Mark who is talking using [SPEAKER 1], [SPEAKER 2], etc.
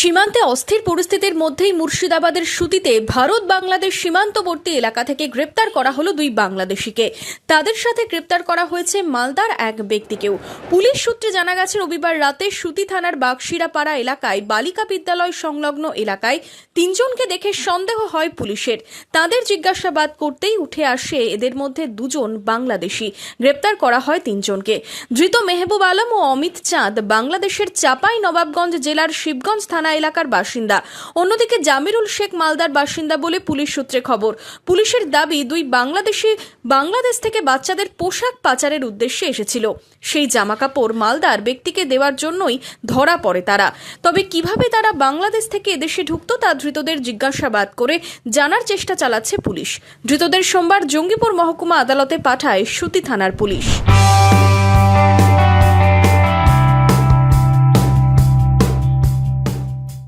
[SPEAKER 1] সীমান্তে অস্থির পরিস্থিতির মধ্যেই মুর্শিদাবাদের সুতিতে ভারত বাংলাদেশ সীমান্তবর্তী এলাকা থেকে গ্রেপ্তার করা হলো দুই বাংলাদেশিকে। তাদের সাথে গ্রেপ্তার করা হয়েছে মালদার এক ব্যক্তিকেও। পুলিশ সূত্রে জানা গেছে, রবিবার রাতে সুতি থানার বাগশিরাপাড়া এলাকায় বালিকা বিদ্যালয় সংলগ্ন এলাকায় তিনজনকে দেখে সন্দেহ হয় পুলিশের। তাদের জিজ্ঞাসাবাদ করতেই উঠে আসে, এদের মধ্যে দুজন বাংলাদেশি। গ্রেপ্তার করা হয় তিনজনকে। ধৃত মেহবুব আলম ও অমিত চাঁদ বাংলাদেশের চাপাই নবাবগঞ্জ জেলার শিবগঞ্জ থানা এলাকার বাসিন্দা। অন্যদিকে জামিরুল শেখ মালদার বাসিন্দা বলে পুলিশ সূত্রে খবর, পুলিশের দাবি দুই বাংলাদেশি, বাংলাদেশ থেকে বাচ্চাদের পোশাক পাচারের উদ্দেশ্যে এসেছিল। সেই জামাকাপড় মালদার ব্যক্তিকে দেওয়ার জন্যই ধরা পড়ে তারা। তবে কীভাবে তারা বাংলাদেশ থেকে এদেশে ঢুকতো তা ধৃতদের জিজ্ঞাসাবাদ করে জানার চেষ্টা চালাচ্ছে পুলিশ। ধৃতদের সোমবার জঙ্গিপুর মহকুমা আদালতে পাঠায় সুতি থানার পুলিশ।